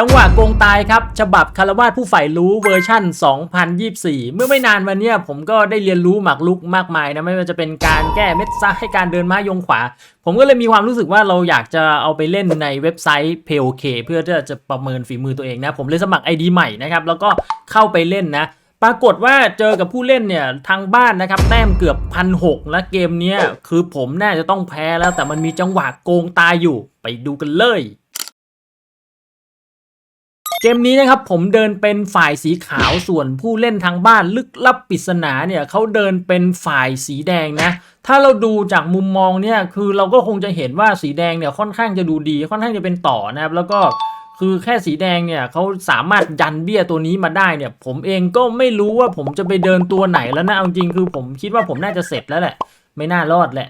จังหวะโกงตายครับ ฉบับคารวาสผู้ใฝ่รู้เวอร์ชั่น 2024 เมื่อไม่นานมาเนี้ยผมก็ได้เรียนรู้หมากลุกมากมายนะ ไม่ว่าจะเป็นการแก้เม็ดซ้ายการเดินม้ายงขวา ผมก็เลยมีความรู้สึกว่าเราอยากจะเอาไปเล่นในเว็บไซต์ POK เพื่อที่จะประเมินฝีมือตัวเองนะ ผมเลยสมัคร ID ใหม่นะครับ แล้วก็เข้าไปเล่นนะ ปรากฏว่าเจอกับผู้เล่นเนี่ยทางบ้านนะครับแต้มเกือบพันหกและเกมนี้คือผมน่าจะต้องแพ้แล้วแต่มันมีจังหวะโกงตายอยู่ ไปดูกันเลย เกมนี้นะครับผมเดินเป็นฝ่ายสีขาวส่วนผู้เล่นทางบ้านลึกลับปริศนาเนี่ยเขาเดินเป็นฝ่ายสีแดงนะถ้าเราดูจากมุมมองเนี่ยคือเราก็คงจะเห็นว่าสีแดงเนี่ยค่อนข้างจะดูดี ค่อนข้างจะเป็นต่อนะครับแล้วก็คือแค่สีแดงเนี่ยเขาสามารถยันเบี้ยตัวนี้มาได้เนี่ย ผมเองก็ไม่รู้ว่าผมจะไปเดินตัวไหนแล้วนะเอาจริงคือผมคิดว่าผมน่าจะเสร็จแล้วแหละ ไม่น่ารอดแหละ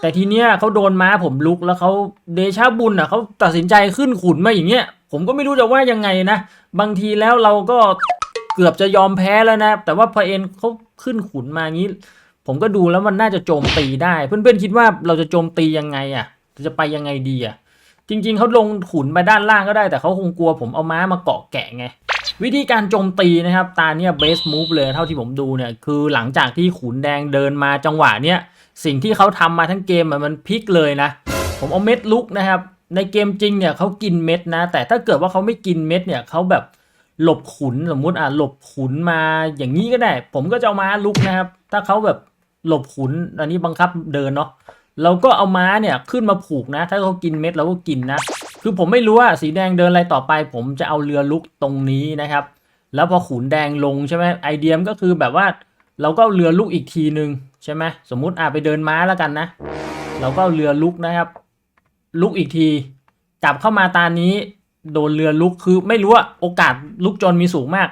แต่ทีเนี้ยเขาโดนม้าผมลุกแล้วเขาเดชาบุญอะเขาตัดสินใจขึ้นขุนมาอย่างเงี้ย ผมก็ไม่รู้จะว่ายังไงนะ บางทีแล้วเราก็เกือบจะยอมแพ้แล้วนะ แต่ว่าพอเอ็นเขาขึ้นขุนมางี้ ผมก็ดูแล้วมันน่าจะโจมตีได้ เพื่อนๆคิดว่าเราจะโจมตียังไงอะ จะไปยังไงดีอะ จริง ๆเขาลงขุนไปด้านล่างก็ได้ แต่เขาคงกลัวผมเอาม้ามาเกาะแกะไงวิธีการโจมตีนะครับ ตาเนี่ยเบสมูฟเลยเท่าที่ผมดูเนี่ย คือหลังจากที่ขุนแดงเดินมาจังหวะเนี้ย สิ่งที่เขาทำมาทั้งเกมอะมันพลิกเลยนะ ผมเอาเม็ดลุกนะครับ ในเกมจริงเนี่ยเขากินเม็ดนะ แต่ถ้าเกิดว่าเขาไม่กินเม็ดเนี่ยเขาแบบหลบขุนสมมุติอะหลบขุนมาอย่างนี้ก็ได้ ผมก็จะเอาม้าลุกนะครับ ถ้าเขาแบบหลบขุนอันนี้บังคับเดินเนาะเราก็เอาม้าเนี่ยขึ้นมาผูกนะ ถ้าเขากินเม็ดเราก็กินนะ คือผมไม่รู้ว่าสีแดงเดินอะไรต่อไป ผมจะเอาเรือลุกตรงนี้นะครับ แล้วพอขุนแดงลงใช่ไหมไอเดียมก็คือแบบว่า เราก็เรือลุกอีกทีหนึ่งใช่ไหมสมมุติอะไปเดินม้าแล้วกันนะ เราก็เรือลุกนะครับ ลุกอีกที กลับเข้ามาตานี้ โดนเรือลุกคือไม่รู้ว่าโอกาสลุกจนมีสูงมาก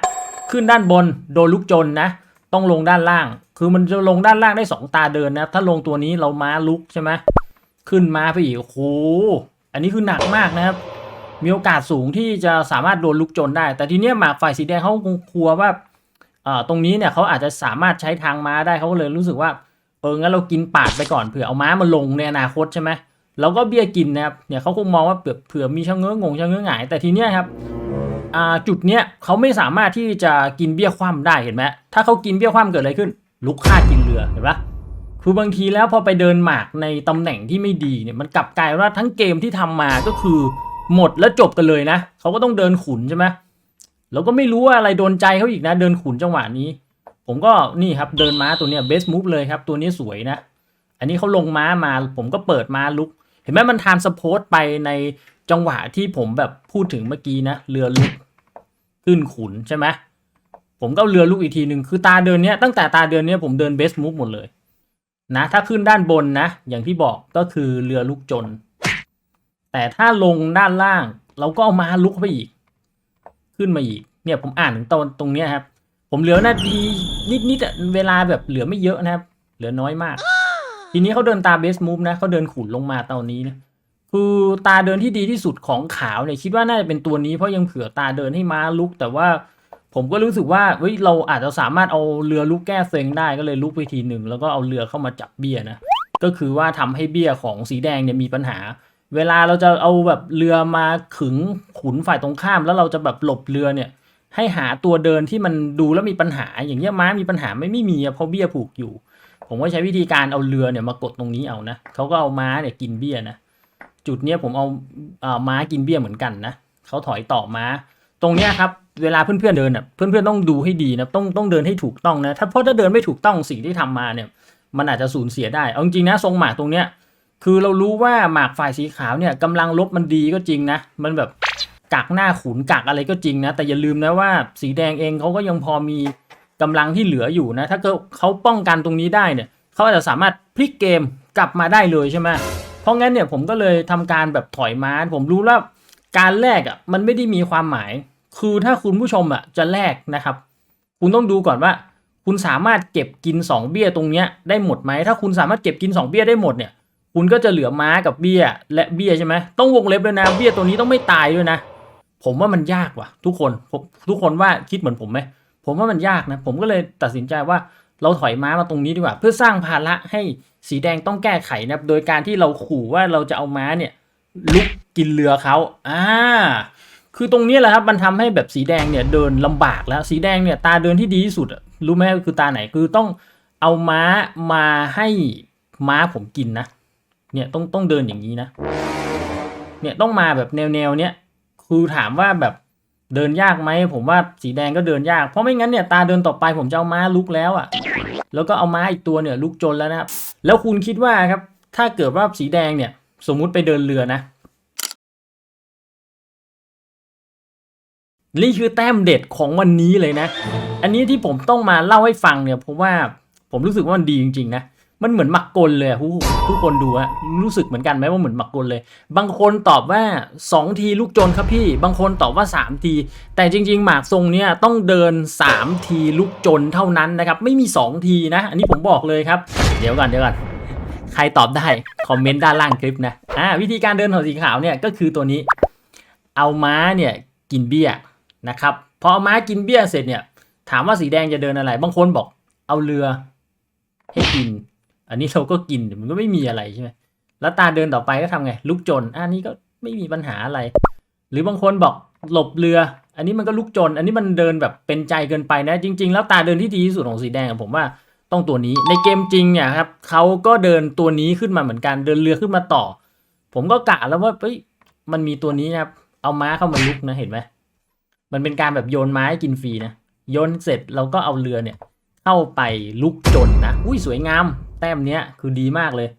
ขึ้นด้านบนโดนลุกจนนะ ต้องลงด้านล่าง คือมันจะลงด้านล่างได้สองตาเดินนะถ้าลงตัวนี้เราม้าลุกใช่ไหมขึ้นม้าไปอีกโอ้โหอันนี้คือหนักมากนะครับมีโอกาสสูงที่จะสามารถโดนลุกจนได้ แต่ทีเนี้ยหมากฝ่ายสีแดงเขาคงกลัวว่า ตรงนี้เนี่ยเขาอาจจะสามารถใช้ทางม้าได้เขาก็เลยรู้สึกว่าเอองั้นเรากินปาดไปก่อนเผื่อเอาม้ามาลงในอนาคตใช่ไหมเราก็เบี้ยกินนะครับเนี่ยเขาคงมองว่าเผื่อเผื่อมีชะเง้องงชะเง้อหงายแต่ทีเนี้ยครับจุดเนี้ยเขาไม่สามารถที่จะกินเบี้ยคว่ำได้เห็นไหมถ้าเขากินเบี้ยคว่ำเกิดอะไรขึ้น ลุกฆ่ากินเรือเห็นปะคือบางทีแล้วพอไปเดินหมากในตำแหน่งที่ไม่ดีเนี่ยมันกลับกลายว่าทั้งเกมที่ทำมาก็คือ หมดแล้วจบกันเลยนะเขาก็ต้องเดินขุนใช่ไหม เราก็ไม่รู้ว่าอะไรโดนใจเขาอีกนะ เดินขุนจังหวะนี้ ผมก็นี่ครับเดินม้าตัวเนี้ยเบสมูฟเลยครับ ตัวนี้สวยนะ อันนี้เขาลงม้ามา ผมก็เปิดม้าลุก เห็นไหมมันทานสปอร์ตไปในจังหวะที่ผมแบบพูดถึงเมื่อกี้นะ เรือลุกขึ้นขุนใช่ไหมผมก็เรือลุกอีกทีหนึ่งคือตาเดินเนี้ยตั้งแต่ตาเดินเนี้ยผมเดินเบสมูฟหมดเลยนะถ้าขึ้นด้านบนนะ อย่างที่บอกก็คือเรือลุกจน แต่ถ้าลงด้านล่าง เราก็เอามาลุกไปอีก ขึ้นมาอีก เนี่ยผมอ่านถึงตอนตรงเนี้ยครับ ผมเหลือนาทีนิดๆเวลาแบบเหลือไม่เยอะนะครับ เหลือน้อยมาก ทีนี้เขาเดินตาเบสมูฟนะเขาเดินขุนลงมาตอนนี้นะคือตาเดินที่ดีที่สุดของขาวเนี่ยคิดว่าน่าจะเป็นตัวนี้เพราะยังเผื่อตาเดินให้ม้าลุก แต่ว่าผมก็รู้สึกว่าเฮ้ยเราอาจจะสามารถเอาเรือลุกแก้เซ็งได้ก็เลยลุกไปทีหนึ่งแล้วก็เอาเรือเข้ามาจับเบี้ยนะก็คือว่าทำให้เบี้ยของสีแดงเนี่ยมีปัญหา เวลาเราจะเอาแบบเรือมาขึงขุนฝ่ายตรงข้าม แล้วเราจะแบบหลบเรือเนี่ย ให้หาตัวเดินที่มันดูแล้วมีปัญหา อย่างเงี้ยม้ามีปัญหาไม่ไม่มีเพราะเบี้ยผูกอยู่ ผมก็ใช้วิธีการเอาเรือเนี่ยมากดตรงนี้เอานะเขาก็เอาม้าเนี่ยกินเบี้ยนะจุดเนี้ยผมเอาเอ่าม้ากินเบี้ยเหมือนกันนะเขาถอยต่อม้า ตรงเนี้ยครับเวลาเพื่อนๆเดินอะเพื่อนๆต้องดูให้ดีนะต้องต้องเดินให้ถูกต้องนะถ้าเพราะถ้าเดินไม่ถูกต้องสิ่งที่ทำมาเนี่ย มันอาจจะสูญเสียได้เอาจริงนะทรงหมากตรงเนี้ย คือเรารู้ว่าหมากฝ่ายสีขาวเนี่ยกำลังลบมันดีก็จริงนะ มันแบบกักหน้าขุนกักอะไรก็จริงนะ แต่อย่าลืมนะว่าสีแดงเองเขาก็ยังพอมีกำลังที่เหลืออยู่นะ ถ้าเกิดเขาป้องกันตรงนี้ได้เนี่ยเขาอาจจะสามารถพลิกเกมกลับมาได้เลยใช่ไหมเพราะงั้นเนี่ยผมก็เลยทำการแบบถอยม้าผมรู้ว่าการแลกอะมันไม่ได้มีความหมาย คือถ้าคุณผู้ชมอะจะแลกนะครับ คุณต้องดูก่อนว่า คุณสามารถเก็บกิน 2 เบี้ยตรงเนี้ยได้หมดไหมถ้าคุณสามารถเก็บกิน 2 เบี้ยได้หมดเนี่ย คุณก็จะเหลือม้ากับเบี้ย และเบี้ยใช่ไหมต้องวงเล็บด้วยนะเบี้ยตัวนี้ต้องไม่ตายด้วยนะ ผมว่ามันยากว่ะ ทุกคนทุกคนว่าคิดเหมือนผมไหมผมว่ามันยากนะ ผมก็เลยตัดสินใจว่าเราถอยม้ามาตรงนี้ดีกว่า เพื่อสร้างภาระให้สีแดงต้องแก้ไขนะโดยการที่เราขู่ว่าเราจะเอาม้าเนี่ยลุกกินเรือเขาอ่าคือตรงนี้แหละครับมันทำให้แบบสีแดงเนี่ยเดินลำบากแล้วสีแดงเนี่ยตาเดินที่ดีที่สุดรู้ไหมคือตาไหนคือต้องเอาม้ามาให้ม้าผมกินนะ เนี่ยต้องต้องเดินอย่างนี้นะ เนี่ยต้องมาแบบแนวแนวๆเนี้ยคือถามว่าแบบเดินยากไหมผมว่าสีแดงก็เดินยาก เพราะไม่งั้นเนี่ยตาเดินต่อไปผมจะเอาม้าลุกแล้วอะ่ะ แล้วก็เอาม้าอีกตัวเนี่ยลุกจนแล้วนะครับแล้วคุณคิดว่าครับ ถ้าเกิดว่าสีแดงเนี่ย สมมุติไปเดินเรือนะนี่คือแต้มเด็ดของวันนี้เลยนะ อันนี้ที่ผมต้องมาเล่าให้ฟังเนี่ยเพราะว่าผมรู้สึกว่ามันดีจริงๆนะ มันเหมือนหมักกลเลยทุกทุกคนดูอะรู้สึกเหมือนกันไหมว่าเหมือนหมักกลเลย บางคนตอบว่า 2 ทีลูกจนครับพี่ บางคนตอบว่า 3 ที แต่จริง ๆ หมากทรงเนี่ยต้องเดิน 3 ทีลูกจนเท่านั้นนะครับ ไม่มี 2 ทีนะ อันนี้ผมบอกเลยครับ เดี๋ยวก่อนเดี๋ยวก่อนใครตอบได้คอมเมนต์ด้านล่างคลิปนะอ่าวิธีการเดินของสีขาวเนี่ยก็คือตัวนี้ เอาม้าเนี่ยกินเบี้ยนะครับพอเอาม้ากินเบี้ยเสร็จเนี่ยถามว่าสีแดงจะเดินอะไร บางคนบอกเอาเรือให้กิน อันนี้เราก็กินมันก็ไม่มีอะไรใช่ไหมแล้วตาเดินต่อไปก็ทำไง ลุกจนอันนี้ก็ไม่มีปัญหาอะไร หรือบางคนบอกหลบเรือ อันนี้มันก็ลุกจน อันนี้มันเดินแบบเป็นใจเกินไปนะ จริง ๆ แล้วตาเดินที่ดีที่สุดของสีแดงผมว่าต้องตัวนี้ในเกมจริงเนี่ยครับเขาก็เดินตัวนี้ขึ้นมาเหมือนกันเดินเรือขึ้นมาต่อ ผมก็กะแล้วว่าเฮ้ยมันมีตัวนี้นะครับเอาม้าเข้ามาลุกนะเห็นไหมมันเป็นการแบบโยนไม้ให้กินฟรีนะโยนเสร็จเราก็เอาเรือเนี่ย เข้าไปลุกจนนะ อุ้ยสวยงาม ต้มเนี้ยคือดีมากเลย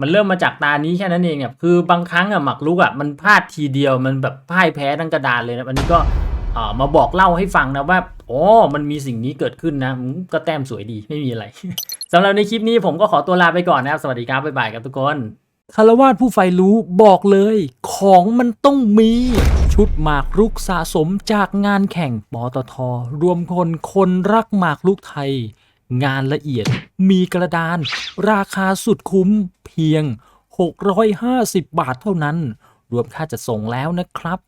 มันเริ่มมาจากตานี้แค่นั้นเองเนี่ยคือบางครั้งอะหมักลุกอะมันพลาดทีเดียวมันแบบพ่ายแพ้ทั้งกระดานเลยนะอันนี้ก็เอ่อมาบอกเล่าให้ฟังนะว่าโอ้มันมีสิ่งนี้เกิดขึ้นนะก็แต้มสวยดีไม่มีอะไรสำหรับในคลิปนี้ผมก็ขอตัวลาไปก่อนนะครับ สวัสดีครับบ๊ายบายครับทุกคนคารวาสผู้ใฝ่รู้บอกเลย ของมันต้องมี ชุดหมากรุกสะสมจากงานแข่งปตทรวมคนคนรักหมากรุกไทย งานละเอียดมีกระดาน ราคาสุดคุ้มเพียง 650 บาทเท่านั้น รวมค่าจัดส่งแล้วนะครับ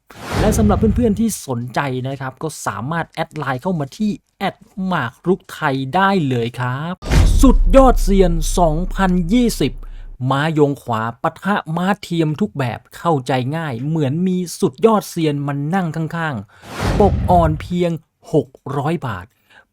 และสำหรับเพื่อนๆที่สนใจนะครับ ก็สามารถแอดไลน์เข้ามาที่แอดหมากรุกไทยได้เลยครับ สุดยอดเซียน 2020ม้ายงขวาปะทะม้าเทียมทุกแบบเข้าใจง่าย เหมือนมีสุดยอดเซียนมันนั่งข้างๆ ปกอ่อนเพียง 600 บาท